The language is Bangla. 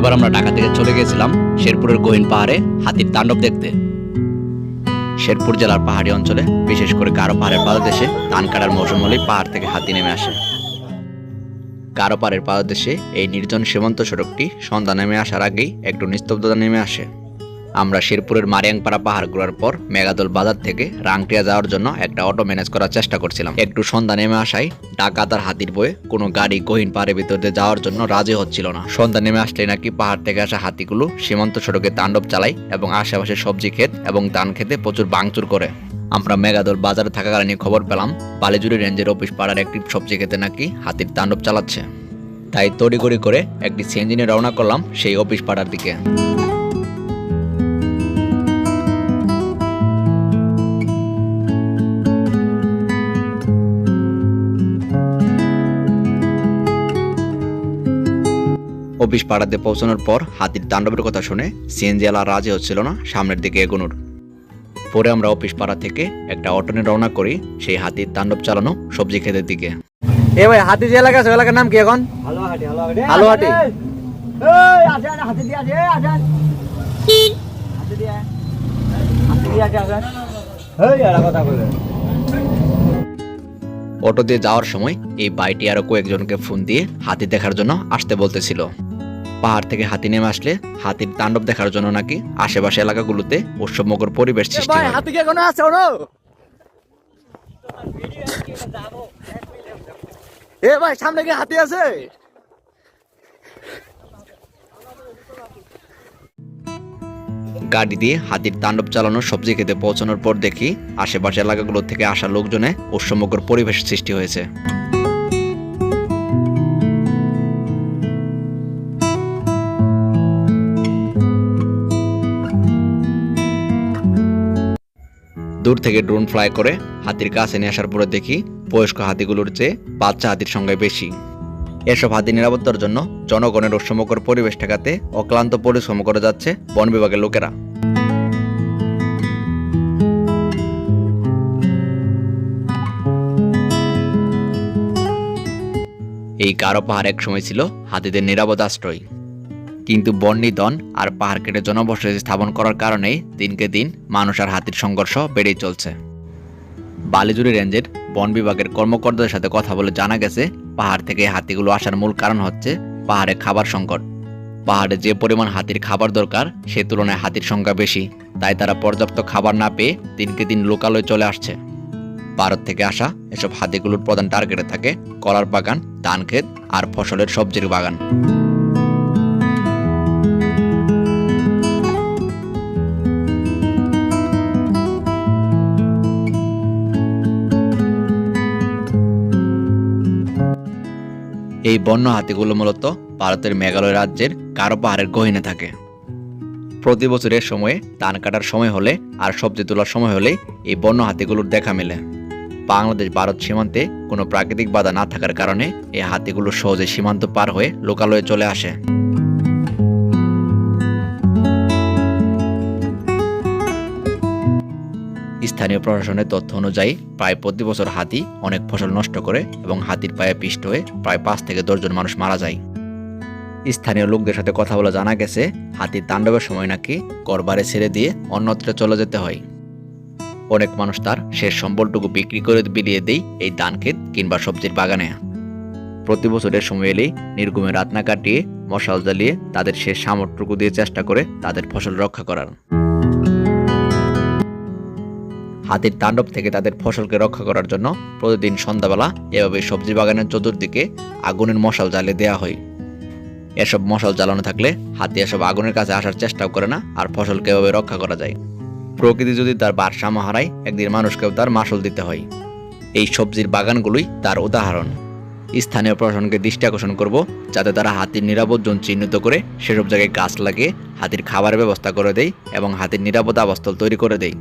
এবার আমরা ঢাকা থেকে চলে গেছিলাম শেরপুরের গোহিন পাহাড়ে হাতির তাণ্ডব দেখতে। শেরপুর জেলার পাহাড়ি অঞ্চলে, বিশেষ করে গারো পাহাড়ের পাদদেশে, ধান কাটার মৌসুম হলেই পাহাড় থেকে হাতি নেমে আসে। গারো পাহাড়ের পাদদেশে এই নির্জন সীমান্ত সড়কটি সন্ধ্যা নেমে আসার আগেই একটু নিস্তব্ধতা নেমে আসে। আমরা শেরপুরের মারিয়াংপাড়া পাহাড় ঘোরার পর মেগাদল বাজার থেকে রাংটিয়া যাওয়ার জন্য একটা অটো ম্যানেজ করার চেষ্টা করছিলাম। একটু সন্ধ্যা নেমে আসায় ডাকাত আর হাতির বয়ে কোনো গাড়ি গহীন পাহাড়ের ভিতর দিয়ে যাওয়ার জন্য রাজি হচ্ছিল না। সন্ধ্যা নেমে আসলে নাকি পাহাড় থেকে আসা হাতিগুলো সীমান্ত সড়কে তাণ্ডব চালায় এবং আশেপাশে সবজি ক্ষেত এবং ধান খেতে প্রচুর বাংচুর করে। আমরা মেগাদল বাজারে থাকাকালীন খবর পেলাম বালিজুরি রেঞ্জের অফিস পাড়ার একটি সবজি খেতে নাকি হাতির তাণ্ডব চালাচ্ছে। তাই তড়িগড়ি করে একটি সিএনজি রওনা করলাম সেই অফিস পাড়ার দিকে। অফিস পাড়াতে পৌঁছানোর পর হাতির তাণ্ডবের কথা শুনে সিএনজি আলা রাজি হচ্ছিল না সামনের দিকে এগোনোর। পরে আমরা অফিস পাড়া থেকে একটা অটো নিয়ে রওনা করি সেই হাতির তাণ্ডব চালানো সবজি ক্ষেতের দিকে। এ ভাই হাতি যে এলাকা আছে এলাকার নাম কি এখন? কইলে অটো দিয়ে যাওয়ার সময় এই বাইটি আরও কয়েকজনকে ফোন দিয়ে হাতি দেখার জন্য আসতে বলতেছিল। পাহাড় থেকে হাতি নেমে আসলে হাতির তাণ্ডব দেখার জন্য নাকি আশেপাশে এলাকাগুলোতে উৎসবমুখর পরিবেশ সৃষ্টি হয়। হাতি কি আছে ওনো? এ ভাই সামনে কি হাতি আছে? গাড়ি দিয়ে হাতির তাণ্ডব চালানো সবজি খেতে পৌঁছানোর পর দেখি আশেপাশে এলাকাগুলো থেকে আসা লোকজনে উৎসবমুখর পরিবেশ সৃষ্টি হয়েছে। দূর থেকে ড্রোন ফ্লাই করে হাতির কাছে নিয়ে আসার পরে দেখি বয়স্ক হাতিগুলোর চেয়ে বাচ্চা হাতির সংখ্যায় বেশি। এসব হাতি নিরাপত্তার জন্য জনগণের উৎসমকর পরিবেশ ঠেকাতে অক্লান্ত পরিশ্রম করে যাচ্ছে বন বিভাগের লোকেরা। এই কারও পাহাড় এক সময় ছিল হাতিদের নিরাপদ আশ্রয়। কিন্তু বন নিধন আর পাহাড় কেটে জনবসতি স্থাপন করার কারণেই দিনকে দিন মানুষ আর হাতির সংঘর্ষ বেড়েই চলছে। বালিজুরি রেঞ্জের বন বিভাগের কর্মকর্তাদের সাথে কথা বলে জানা গেছে, পাহাড় থেকে হাতিগুলো আসার মূল কারণ হচ্ছে পাহাড়ে খাবার সংকট। পাহাড়ে যে পরিমাণ হাতির খাবার দরকার, সে তুলনায় হাতির সংখ্যা বেশি, তাই তারা পর্যাপ্ত খাবার না পেয়ে দিনকে দিন লোকালয়ে চলে আসছে। ভারত থেকে আসা এসব হাতিগুলোর প্রধান টার্গেটে থাকে কলার বাগান ধান ক্ষেত আর ফসলের সবজির বাগান। এই বন্য হাতিগুলো মূলত ভারতের মেঘালয় রাজ্যের কারও পাহাড়ের গহিনে থাকে। প্রতি বছরের সময়ে ধান কাটার সময় হলে আর সবজি তোলার সময় হলে এই বন্য হাতিগুলোর দেখা মেলে। বাংলাদেশ ভারত সীমান্তে কোনো প্রাকৃতিক বাধা না থাকার কারণে এই হাতিগুলো সহজে সীমান্ত পার হয়ে লোকালয়ে চলে আসে। স্থানীয় প্রশাসনের তথ্য অনুযায়ী, প্রায় প্রতি বছর হাতি অনেক ফসল নষ্ট করে এবং হাতির পায়ে পিষ্ট হয়ে প্রায় পাঁচ থেকে দশজন মানুষ মারা যায়। স্থানীয় লোকদের সাথে কথা বলে জানা গেছে, হাতির তাণ্ডবের সময় নাকি করবারে ছেড়ে দিয়ে অন্যত্র চলে যেতে হয়। অনেক মানুষ তার শেষ সম্বলটুকু বিক্রি করে বিলিয়ে দেয় এই ধান ক্ষেত কিংবা সবজির বাগানে। প্রতি বছরের সময় এলেই নির্গুমে রাত না কাটিয়ে মশাল জ্বালিয়ে তাদের শেষ সামর্থ্যটুকু দিয়ে চেষ্টা করে তাদের ফসল রক্ষা করার। হাতির তাণ্ডব থেকে তাদের ফসলকে রক্ষা করার জন্য প্রতিদিন সন্ধ্যাবেলা এভাবে সবজি বাগানের চতুর্দিকে আগুনের মশাল জ্বালিয়ে দেওয়া হয়। এসব মশাল জ্বালানো থাকলে হাতি এসব আগুনের কাছে আসার চেষ্টাও করে না আর ফসলকে এভাবে রক্ষা করা যায়। প্রকৃতি যদি তার ভারসাম্য হারায়, একদিন মানুষকেও তার মাসল দিতে হয়। এই সবজির বাগানগুলোই তার উদাহরণ। স্থানীয় প্রশাসনকে দৃষ্টি আকর্ষণ করব, যাতে তারা হাতির নিরাপদ জোন চিহ্নিত করে সেসব জায়গায় গাছ লাগিয়ে হাতির খাবারের ব্যবস্থা করে দেয় এবং হাতির নিরাপদ আবাসস্থল তৈরি করে দেয়।